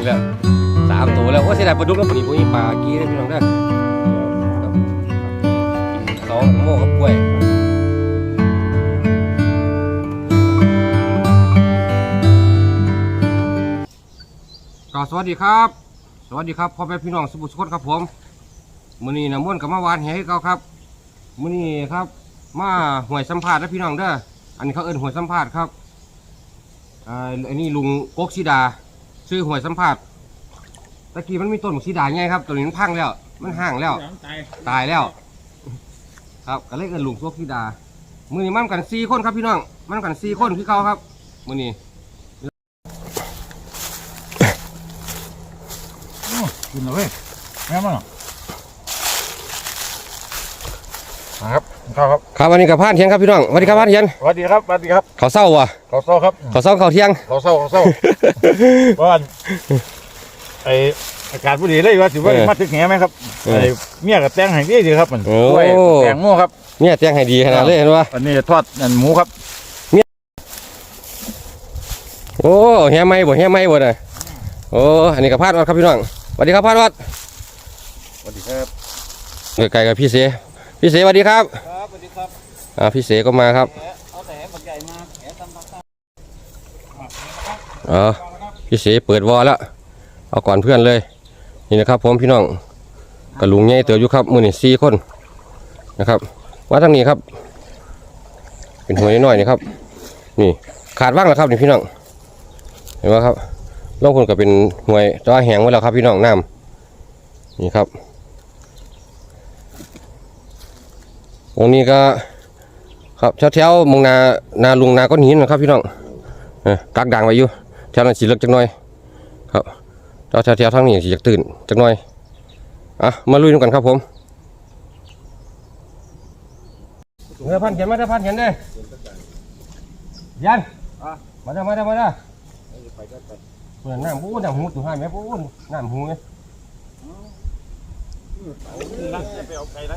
นแล้วสามตัวแล้วโอ้เสียดายปลาดุกแล้วปลานี้พวกนี้ปลากี้เลยพี่น้องเด้อครับกินเขาโม่กับกล้วยก็สวัสดีครับ สวัสดีครับพ่อแม่พี่น้องสมุทรสครครับผมมื้อนี้นะม่วนกับมาวานแหให้เก่าครับมื้อนี้ครับ มาหวยสัมภาษณ์นะพี่น้องเด้ออันนี้เขาเอิ้นหวยสัมภาษณ์ครับอ่าอันนี้ลุงกกสีดา ซื้อหวยสัมภาษณ์ตะกี้มันมีต้นสีดาไงครับตัวนี้มันพังแล้ว มันห่างแล้ว ตายแล้ว ครับก็เลยเอิ้นลุงกกสีดา มื้อนี้มันกันสี่คนครับพี่น้องมันกันสี่คนพี่เขาครับ มื้อนี้กินเลยเว้ยแม่มันเหรอครับ ข้าวครับครับวันนี้กับพานเทียนครับพี่น้องสวัสดีครับพานเทียนสวัสดีครับสวัสดีครับเขาวเศร้าวะข้าวเศร้าครับเขาวเศร้าเขาวเที่ยงข้าวเศร้าข้าวเศร้าเพราะว่าไออากาศพอดีเลยว่าสิว่าเออมาถึงแหไหมครับเออไอเมียกับแตงให้ดีดีครับมันโอ้กล้วยแตงโม่ครับเนี่ยเตียงให้ดีขนาดเลยเห็นปะอันนี้ทอดอันหมูครับโอ้เฮียไม่บ่เฮียไม่บ่น่ะโอ้อันนี้กับพานวัดครับพี่น้องสวัสดีครับพานวัดสวัสดีครับเออไก่กับพี่เสพี่เสสวัสดีครับ อ่าพี่เสก็มาครับเออพี่เสเปิดวอลแล้วเอาก่อนเพื่อนเลย นี่นะครับผมพี่น้องกับลุงใหญ่เต๋ออยู่ครับมือนี่สี่คนนะครับว่าทางนี้ครับ เป็นหัวน้อยๆนี่ครับ นี่ขาดว่างแล้วครับนี่พี่น้องเห็นไหมครับล่องคนก็เป็นห่วยตัวาแหงไว้แล้วครับ พี่น้องน้ำนี่ครับตรงนี้ก็ ครับแถวๆหมองนานาลุงนาก้อนหินนะครับพี่น้องเออกักด่างไว้อยู่แถวนั้นสีเล็กจักหน่อย ครับแถวแถวๆทางนี้สีจะตื่นจักหน่อยอะมาลุยกันครับผมเงือพันเขียนมาได้พันเขียนได้ยันมาได้มาได้มาได้เปิดน้ำปูน้ำหูตัวห้าแม่ปูน้ำหูไงไปเอาไก่ไร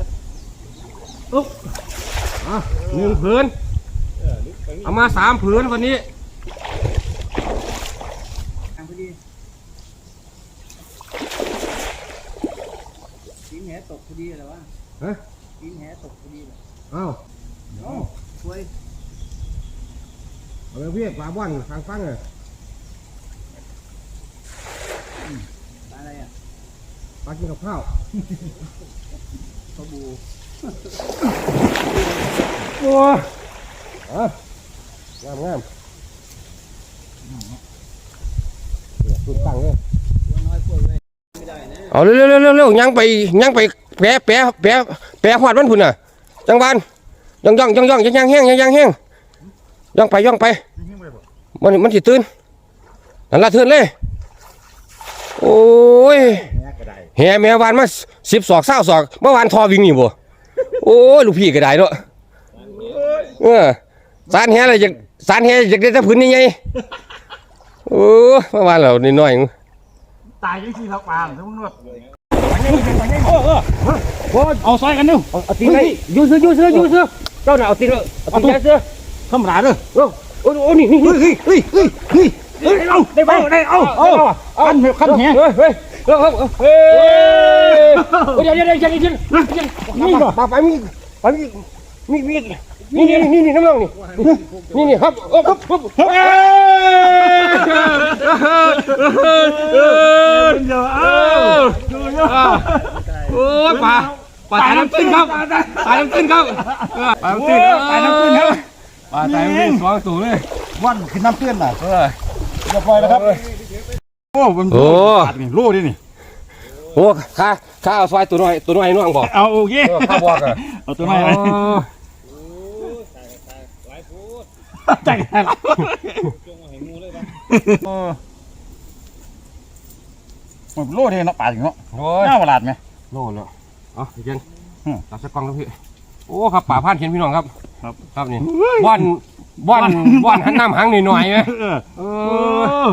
อะหนึ่งผืนเอามาสามผืนวันนี้ตีนแหตกพอดีเลยวะฮะตีนแหตกพอดีเลยเอ้าช่วยเอาไปเวียกปลาบ้านทางฟังเลยอะไรอะปลากินกับข้าวปลาบู โอ้ยอะงามงามเนี่ยสุดตั้งเลยตัวน้อยพวกเลยไม่ได้นะเอาเร็วเร็วเร็วเร็วยังไปยังไปแปะแปะแปะแปะหอดมันพุ่นน่ะ จังหวันย่องย่องย่องย่องยังยังแห้งยังยังแห้งย่องไปย่องไปยิ่งไปบ่มันมันสิตื่นนั่นละเทือนเลย โอ้ยแหกระไดแห่แม่วานมาสิบศอกเศร้าศอกเมื่อวานทอวิ่งนี่บ่ โอ้ยลูกพี่ก็ได้เนาะเออสารแห่อะไรจากสารแห่จากได้แต่พื้นนี่ไงโอ้ยเมื่อวานเรานิดหน่อยตายยังสี่ทับปลาทั้งนวดเอาซอยกันนึงเอาตีนไปยูเสือยูเสือยูเสือเจ้าน่ะเอาตีนเอาตีนเสือธรรมดาเด้อโอ้โอ้โอ้นี่นี่เฮ้ยเฮ้ยเฮ้ยเฮ้ยเฮ้ยเอาได้บ้างได้เอาเอาคันคันแหเฮ้ยเฮ้ย เฮ้ยเฮ้ยเดี๋ยวเดี๋ยวเดี๋ยวเดี๋ยวเดี๋ยวนี่ป่ะไปมีไปมีมีมีนี่นี่นี่นี่น้ำมันนี่นี่นี่ครับโอ้ครับครับโอ้ยป่าป่าตายน้ำตื้นครับตายน้ำตื้นครับตายน้ำตื้นตายน้ำตื้นครับป่าตายน้ำตื้นสองตัวเลยวันขึ้นน้ำเตื้นน่ะเรียบร้อยแล้วครับ โอ้มันโอ้นี่รู้ดินี่โอ้ข้าข้าเอาซอยตัวน้อยตัวน้อยน้องบอกเอาโอเคข้าบอกอะเอาตัวไหนไปใจแล้วมันโลดเองเนาะป่าอย่างเนาะโอ้ย หน้าประหลาดไหมโน่นแล้วเอ๋อเย็นอืมตัดสักกล้องครับพี่ โอ้ครับป่าพานเขียนพี่น้องครับ ครับ ครับนี่บ้านบ้านบ้านหันน้ำหังหน่อยๆไหมเออเอเอออ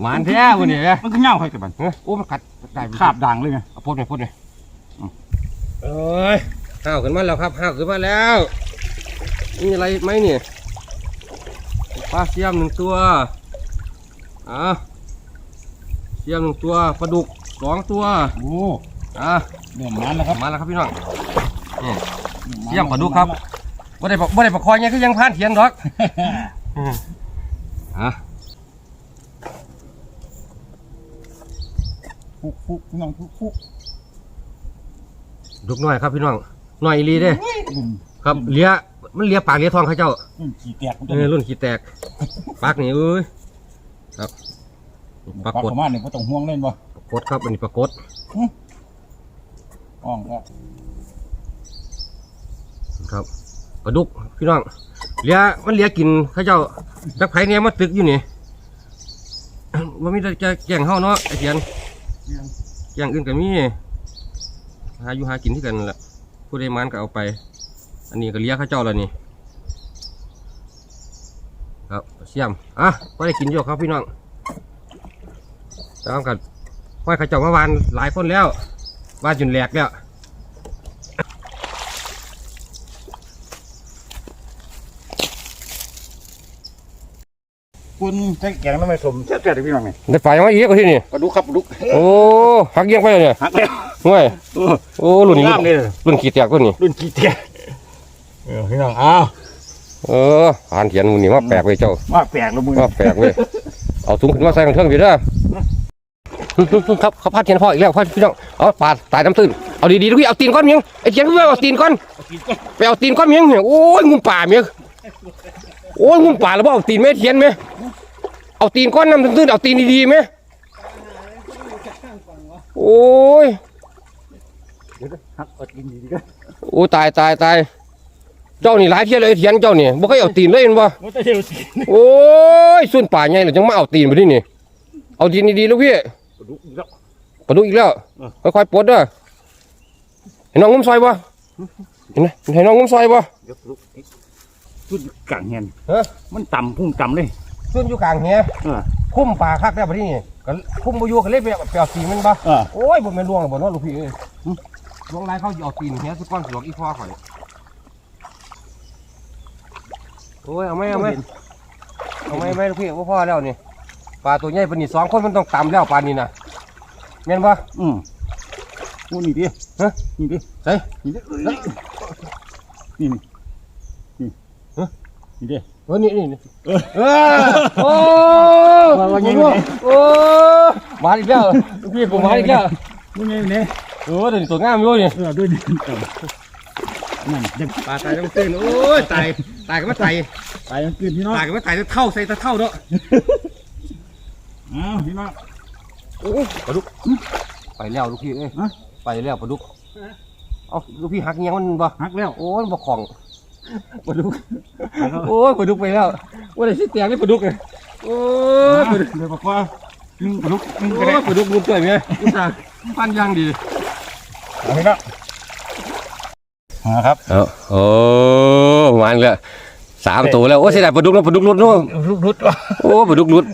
หมานแท้วันนี้ไหมมันก็เงาใครกับมันเอ้ยโอ้มันกัดได้ขาบด่างเลยไงเอาพูดหน่อยพูดหน่อยอืมเอ้ยห้าวขึ้นมาแล้วครับห้าวขึ้นมาแล้วมีอะไรไหมเนี่ยปลาเสียมหนึ่งตัวอะเสียมหนึ่งตัวปลาดุกสองตัวโอ้อะเริ่มมันแล้วครับมาแล้วครับพี่น้องนี่เสียมปลาดุกครับบ่ได้ปะบ่ได้ปลาคอยเนี่ยคือยังผ่านเถียนดอกอืมอะ ฟุกฟุกพี่น้องฟุกฟุกดุกน้อยครับพี่น้องน้อยอีหลีเด้รุ่นครับเลียมันเลียปากเลียท้องเขาเจ้ารุ่นขี่แตกเออรุ่นขี้แตก ปากนี่เอ้ยครับปปราลากกฏฏมาเนี่ยไม่ต้องห่วงเล่นบ่ปรากฏครับอันนี้ปรากฏอ่องก็ครับปลาดุกพี่น้องเลียมันเลียกินเขาเจ้าจักไผเนี่ยมาตึกอยู่นี่ว่ามีแต่จะแย่งเฮาเนาะไอเทียน อย่างอื่นก็มีหาอยู่หากินที่กันนั่นแหละผู้ใดมันก็เอาไป อันนี้ก็เลี้ยงขาเจ้าแล้วนี่ครับเสียมอะก็ได้กินเยอะครับพี่น้องแล้วกันว่ายขาเจ้ามาวานหลายคนแล้ววานจนแหลกแล้ว คุณใช้แกงน้ำไม่สมแซ่บๆพี่น้องนี่ได้ฝ่ายมาอีกกว่าที่นี่ปลาดุกครับปลาดุกโอ้หักเยี่ยงไปเลยเนี่ยหักแล้วห่วยโอ้โอ้รุ่นนี้งามเลยรุ่นขี้แตกรุ่นนี้รุ่นขี่แตกเออพี่น้องอ้าวเอออ่านเขียนมันนี่ว่าแปลกเว้ยเจ้าว่าแปลกแล้วมึงว่าแปลกเว้ยเอาถุงขึ้นมาใส่กันเทิงพี่เด้อครับเขาพาดเทียนพ่ออีกแล้วพ่อพี่น้องเอาปาดตายน้ำตื้นเอาดีๆลูกพี่เอาตีนก้อนเมียงไอ้เทียนเพื่อเอาตีนก้อนไปเอาตีนก้อนเมียงเนี่ยโอ้ยงุมป่าเมียงโอ้ยงุมป่าแล้วบ่เอาตีนแม่เทียนไหม เอาตีนก้อนน้ำตื้นๆเอาตีนดีๆไหมโอ้ยหักอดกินดีๆก็โอ้ตายตายตายเจ้านี่หลายเที่ยเลยเทียนเจ้านี่บ่เคยเอาตีนเลยเห็นบ่มันจะเดียวสิโอ้ยส่วนป่าใหญ่เลยจังมาเอาตีนไปที่นี่ เอาตีนดีๆลูกพี่ปลาดุกอีกแล้ว ปลาดุกอีกแล้วเออ ค่อยๆปลดเด้อเห็นน้องงุ้มซอยบ่เห็นไหมเห็นน้องงุ้มซอยบ่ เดี๋ยวปลาดุกอีกสุดกลางเห็นเฮ้ยมันต่ำพุ่งต่ำเลย ส่วนอยู่กลางเฮียเออ คุ้มป่าคักแล้วไปที่นี่ก็คุ้มบ่อยู่ก็เลยไปเอาไปเอาตีนมันบ่เออ โอ้ยบ่แม่นลวงหรอกบ่เนาะลูกพี่เอ้ยหึ ลวงไรเขาสิเอาตีนเฮียสุก้อนสิหลอกอีพ่อข่อยโอ้ยเอาไหมเอาไหมเอาไหมไหมลูกพี่บ่พอแล้วนี่ปลาตัวใหญ่ปานนี้สองคนมันต้องตำแล้วปานนี้น่ะแม่นบ่ อืมโอ้นี่ดิฮะ นี่ดิใส่ นี่ดิเอ้ยนี่นี่นี่ฮะ นี่ดิ เออนี่นี่นี่เออเออโอ้ว่าว่าไงโอ้เนี่ยโอ้มาอีกแล้วพี่ผมมาอีกแล้วนี่ไงเนี่ยโอ้เดี๋ยวนี้ตัวงามอยู่นี่เออด้วยดิเออนั่นเด็กปลาตายต้องตื่นโอ้ยตายตายก็ไม่ตายไปมันกินพี่น้องตายก็ไม่ตายจะเท่าใส่ตะเท่าเนาะอ้าวพี่น้องโอ้ปลาดุกไปแล้วลูกพี่เอ้ยฮะไปแล้วปลาดุกเอาลูกพี่หักเงี้ยงมันบ่หักแล้วโอ้ยบ่ของ ปลาดุกโอ้ยปลาดุกไปแล้วว่าได้สิแตกนี่ปลาดุกเลยโอ้ยปลาดุกเดี๋ยวบอกว่าหนึ่งปลาดุกหนึ่งโอ้กระยเด็นปลาดุกรุนตัวเมียอุตส่าห์พันยางดีเอาพี่น้องอ่าครับเอาโอ้มันละสามตัวแล้วโอ้เสียดายปลาดุกแล้วปลาดุกรุดเนาะลูกรุดว่ะโอ้ปลาดุกรุด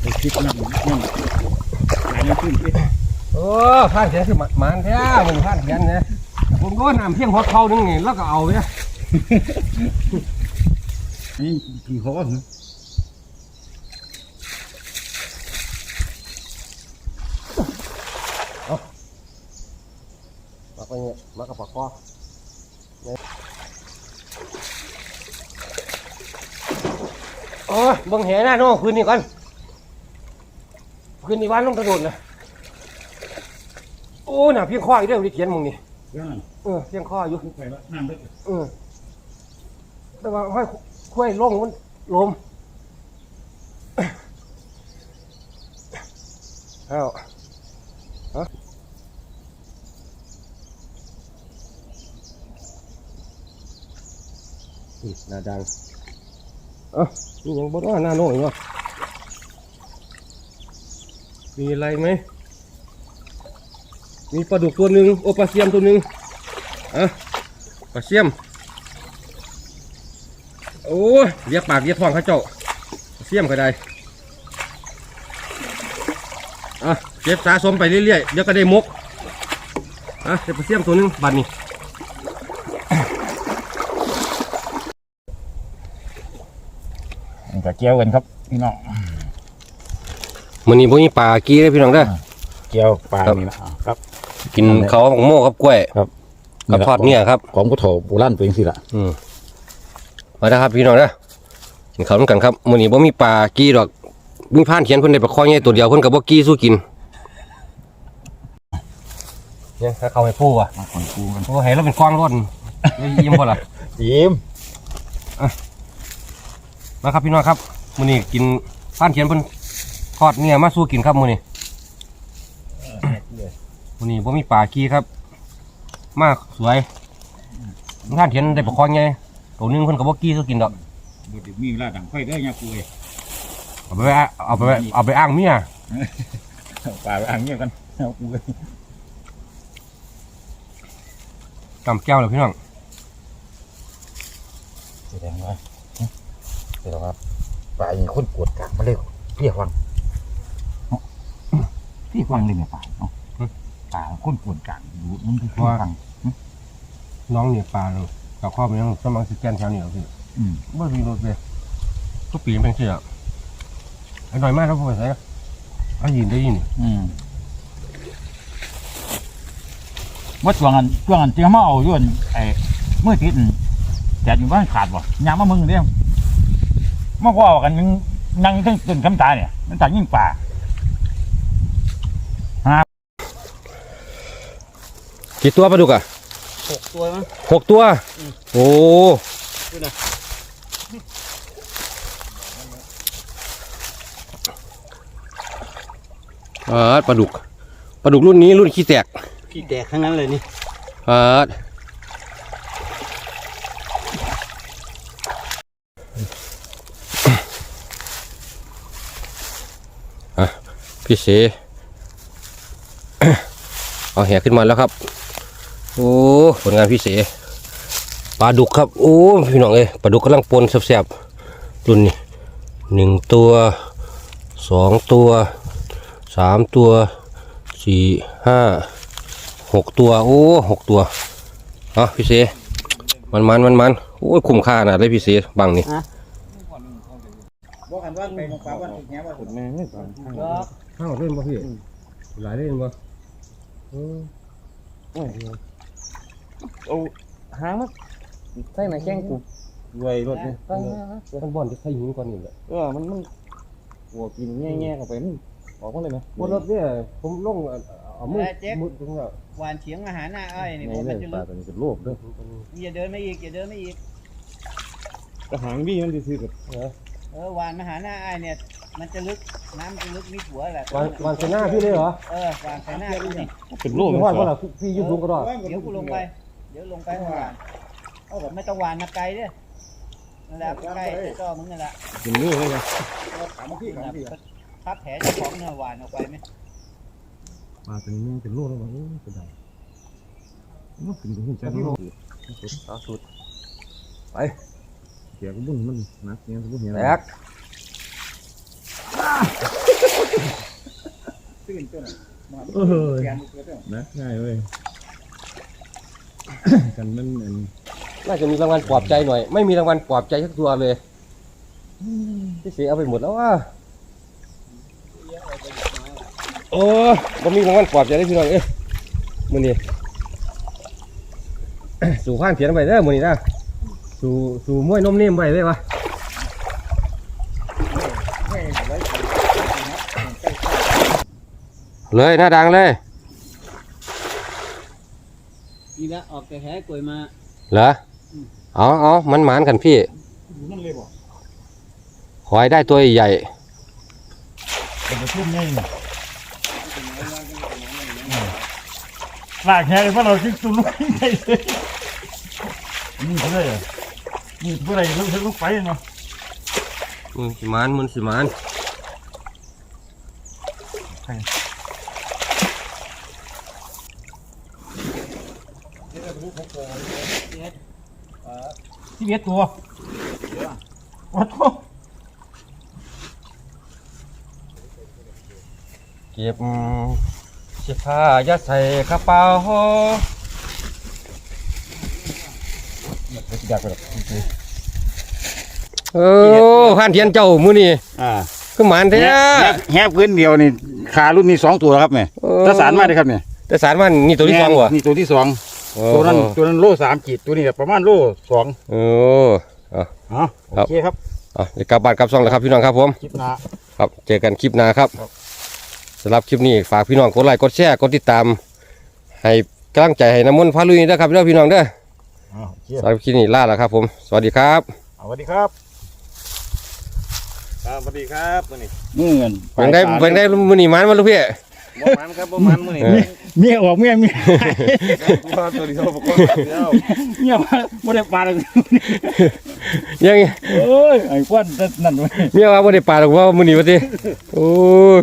เด็กคิดนั่นนั่นหายขึ้นดิ โอ้ผ่านเสียคือหมันแท้มึงผ่านเสียนเนี่ยผมก็น้ำเพียงหัวเข่านึงนี่แล้วก็เอาเนี่ยนี่กี่หัวเหรอมาไปเนี่ยมากับปากคอโอ้ยเบังแหหน้าโน่คืนนี้ก่อนคืนนี้วันลงกระโดดนะโอ้น่ะเพียงข้ออีกเรื่องที่เขียนมึงนี่เรื่องนั้นเออเพียงข้ออยู่ไปแล้วน้ำเล็กเออแต่ว่าห้อยคุ้ยลงมันลมเอาฮะนี่หน้าดังเอ้านี่ยังบดว่าหน้าโน่อีกวะมีอะไรไหม มีปลาดุกตัวหนึ่งโอปลาเซียมตัวหนึ่งอะปลาเสี่ยม โอ้ยเรียกปากเรียกท้องเขาเจ้าปลาเสี่ยมก็ได้อะเก็บสะสมไปเรื่อยๆเดี๋ยวก็ได้มกอะเก็บปลาเสี่ยมตัวหนึงบัดนี้อนี่ก็เกี่ยวกันครับพี่น้องมื้อนี้บ่มีปลากี้เด้อพี่น้องเด้อเกี่ยวปลาครับนี่นะครับ กินเขาวของโม่กับกล้วยครับกับทอดเนี่ยครับของผู้เฒ่าโบราณเป็นสิละอืมมาเด้อครับพี่น้องเด้อกินข้าวนำกันครับมื้อนี้บ่มีปลากี้ดอกมีผ่านเขียนเพิ่นได้ปลาคอใหญ่ตัวเดียวเพิ่นก็บ่กี้สู้กินเนี่ยถ้าเขาให้ปูอะมาของกูกันโอ้ให้เราเป็นกวางรถได้ยิ้มบ่ล่ะยิ้มมาครับพี่น้องครับมื้อนี้กินผ่านเขียนเพิ่นทอดเนี่ยมาสู้กินครับมื้อนี้ มื้อนี้บ่มีปลากี้ครับ มากสวยผ่านเขียนได้ปลาคอใหญ่ตัวหนึงเพิ่นก็บ่กี้สู้กินดอกบ่ได้มีเวลาดังไฟเด้อยากูเอ้ยเอาไปเอาไปเอาไปอ้างเมียปลาไปอ่างเงี้ยกันเอากูเอ้ยกำแก้วเลยพี่น้องแสดงว่าเดี๋ยวครับปลาอย่างคนปวดกลางมาเร็วเพี้ยฟังพี่ฟังเลยเนี่ยปลาเนาะ ปลาคนปวดกลางดูมันคือฟังน้องเนี่ยปลาเลยกับข้าวมันยังสมังสแกนแถวนี้เหรอพี่อืมเมื่อมีรถเลยทุกปีมันเป็นเชื่อไอ้หน่อยมากแล้วพวกมันใส่ไอ้ยินได้ยินอืมว่าช่วงนั้นช่วงนั้นเตรียมมาเอาอยู่อันไอ้เมื่อทิศแจกอยู่บ้านขาดบ่ยามมามึงเด้อมาว่ากันยังนั่งทั้งต้นคำตาเนี่ยมันตัดยิ่งป่า กี่ตัวปลาดุกอะหกตัวมั้ง หกตัวโอ้ดูนะเออปลาดุกปลาดุกรุ่นนี้รุ่นขี้แตกพี่แตกทั้งนั้นเลยนี่เอออะพี่เส เอาแหขึ้นมาแล้วครับ โอ้ผลงานพี่เสปลาดุกครับ โอ้พี่น้องเอ้ยปลาดุกกำลังปนแซ่บๆรุ่นนี้หนึ่งตัวสองตัวสามตัวสี่ห้าหกตัว โอ้หกตัวเอาพี่เสมันมันมันมันโอ้ยคุ้มค่านะได้พี่เสบังนี่บอกกันว่าไปมองฟ้าวันแง่ว่าผมแม่ไม่ฟังก็ข้าวเล่นป่ะพี่หลายเล่นป่ะ เอาหางมาใส่หน้าแข้งกูรวยรถเนี่ยมันบอลจะใช้หินก่อนนี่แหละเออมันมันหัวกินแง่ๆเข้าไปมันออกมาเลยไหมบนรถเนี่ยผมลงเอามือมือตรงนี้หวานเฉียงมาหาหน้าอ้อยนี่ในผมเรื่มัอนงจะปลาลึกตัวนี้เป็นโลภด้วยอย่าเดินไม่อีกอย่าเดินไม่อีกกระหางบี้มันจะซื้อกับเออหวานมาหาหน้าอ้อยเนี่ยมันจะลึกน้ำมันจะลึกมีหัวแหละวันวันชนะพี่เลยเหรอเออหวานใส่หน้ากูนี่เป็นโลภพี่ว่าว่าพี่ยุบลงก็ได้เดี๋ยวกูลงไปเดี๋ยวลงไปหวานเอาแบบไม่ต้องหวานนะไกลเด้อนั่นแหละใกล้ก็มึงนั่นแหละเป็นเนื้อเลยนะพับแผลเจ้าของเนี่ยหวานออกไปไหมปลาตัวนี้มันเป็นลูกแล้วมันเป็นไงมันเป็นหุ่นจักรโลกเอาสุดไปเกี่ยวกับบุญมันนักเนี่ยกับบุญเนี่ยแตกเออนักง่ายเลย กันมันอันน่าจะมีรางวัลปลอบใจหน่อย ไม่มีรางวัลปลอบใจสักตัวเลยพี่เสียเอาไปหมดแล้วว่าโอ้ผมมีรางวัลปลอบใจได้พี่น้องเอ้ยมือนี้ สู่ข้างเถียนไปเด้อมือนี้นะสู่สู่มวยนมเนียมไปเลยวะเลยหน้าดังเลย นี่ละออกแต่แผลกล้วยมา เหรอเอาเอามันหมานกันพี่นั่นเลยบ่ขอให้ได้ตัวใหญ่เป็นกระทุ่มง่ายลากแค่ว่าเราคิดตุ้ลุกไปเลยนี่เท่าไหร่นี่เท่าไหร่ลุกลุกไปเนาะมึงสิหมานมึงสิหมาน เบียตัวโอ้โหเก็บเสื้อผ้ายัดใส่กระเป๋าอยากไปหรอกเออผ่านเทียนเจ้ามื้อนี้อ่าคือหมานแท้แฮบแฮบพื้นเดียวนี่ขารุ่นนี้สองตัวแล้วครับเนี่ยเออถ้าสารมาได้ครับเนี่ยแต่สารมันนี่ตัวที่สองวะนี่ตัวที่สองโอ้ ตัวนั้นตัวนั้นโลสามขีดตัวนี้ก็ประมาณโลสองโอ้เอาอ๋อครับโอเคครับเอาเดี๋ยวกลับบ้านกลับซ่องแล้วครับพี่น้องครับผมคลิปหน้าครับเจอกันคลิปหน้าครับครับสำหรับคลิปนี้ฝากพี่น้องกดไลค์กดแชร์กดติดตาม ให้กำลังใจให้น้ำมนต์พาลุยนะครับเด้อพี่น้องเด้ออ๋อโอเคสำหรับคลิปนี้ลาแล้วครับผม สวัสดีครับเอาสวัสดีครับครับสวัสดีครับมื้อนี้เงื่อนเพิ่งได้เพิ่งได้มือนีมันมาลูกพี่ บ่มันครับบ่มันมื้อนี้เออเมียออกเมียเมียตัวตัวเดียวบ่คนเดียวเมียว่าไม่ได้ปลาเลยยังโอ้ยไอ้ควันนั่นไว้เมียว่าบ่ได้ปลาหรอกว่ามือนีวะทีโอ้ย